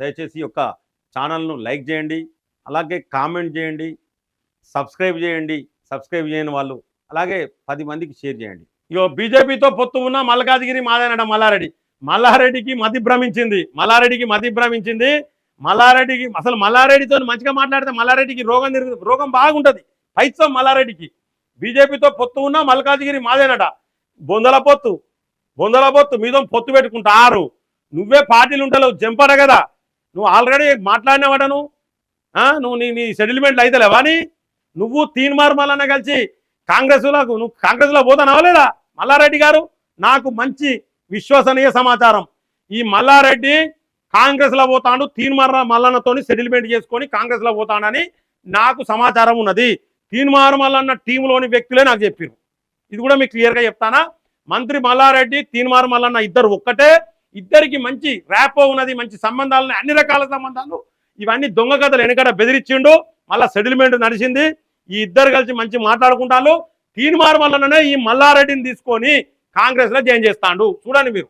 దయచేసి ఈ యొక్క ఛానల్ను లైక్ చేయండి అలాగే కామెంట్ చేయండి సబ్స్క్రైబ్ చేయండి సబ్స్క్రైబ్ చేయని వాళ్ళు అలాగే పది మందికి షేర్ చేయండి. ఇగో బీజేపీతో పొత్తు ఉన్న మల్కాజిగిరి మాదేనట మల్లారెడ్డి. మల్లారెడ్డికి మతి భ్రమించింది మల్లారెడ్డికి మతి భ్రమించింది మల్లారెడ్డికి అసలు మల్లారెడ్డితో మంచిగా మాట్లాడితే మల్లారెడ్డికి రోగం తిరుగు రోగం బాగుంటుంది. పైత్సం మల్లారెడ్డికి. బీజేపీతో పొత్తు ఉన్న మల్కాజిగిరి మాదేనట. బొందల పొత్తు బొందల పొత్తు మీద పొత్తు పెట్టుకుంటారు. నువ్వే పార్టీలు ఉంటలేవు జంపట కదా. నువ్వు ఆల్రెడీ మాట్లాడినవాడ నువ్వు నువ్వు నీ నీ సెటిల్మెంట్లు అయితే లేవని నువ్వు తీన్మార్ మల్లన్న కలిసి కాంగ్రెస్లకు నువ్వు కాంగ్రెస్లో పోతానవా లేదా? మల్లారెడ్డి గారు నాకు మంచి విశ్వసనీయ సమాచారం. ఈ మల్లారెడ్డి కాంగ్రెస్లో పోతాడు తీన్మార్ మల్లన్నతో సెటిల్మెంట్ చేసుకొని కాంగ్రెస్లో పోతాడని నాకు సమాచారం ఉన్నది. తీన్మార్ మల్లన్న టీంలోని వ్యక్తులే నాకు చెప్పారు ఇది కూడా మీకు క్లియర్గా చెప్తానా? మంత్రి మల్లారెడ్డి తీన్మార్ మల్లన్న ఇద్దరు ఒక్కటే ఇద్దరికి మంచి ర్యాపో ఉన్నది మంచి సంబంధాలు అన్ని రకాల సంబంధాలు. ఇవన్నీ దొంగ కథలు వెనకడ బెదిరించిండు మళ్ళా సెటిల్మెంట్ నడిచింది. ఈ ఇద్దరు కలిసి మంచి మాట్లాడుకుంటారు. తీర్మార్ వల్లనే ఈ మల్లారెడ్డిని తీసుకొని కాంగ్రెస్లో జాయిన్ చేస్తాడు. చూడండి మీరు.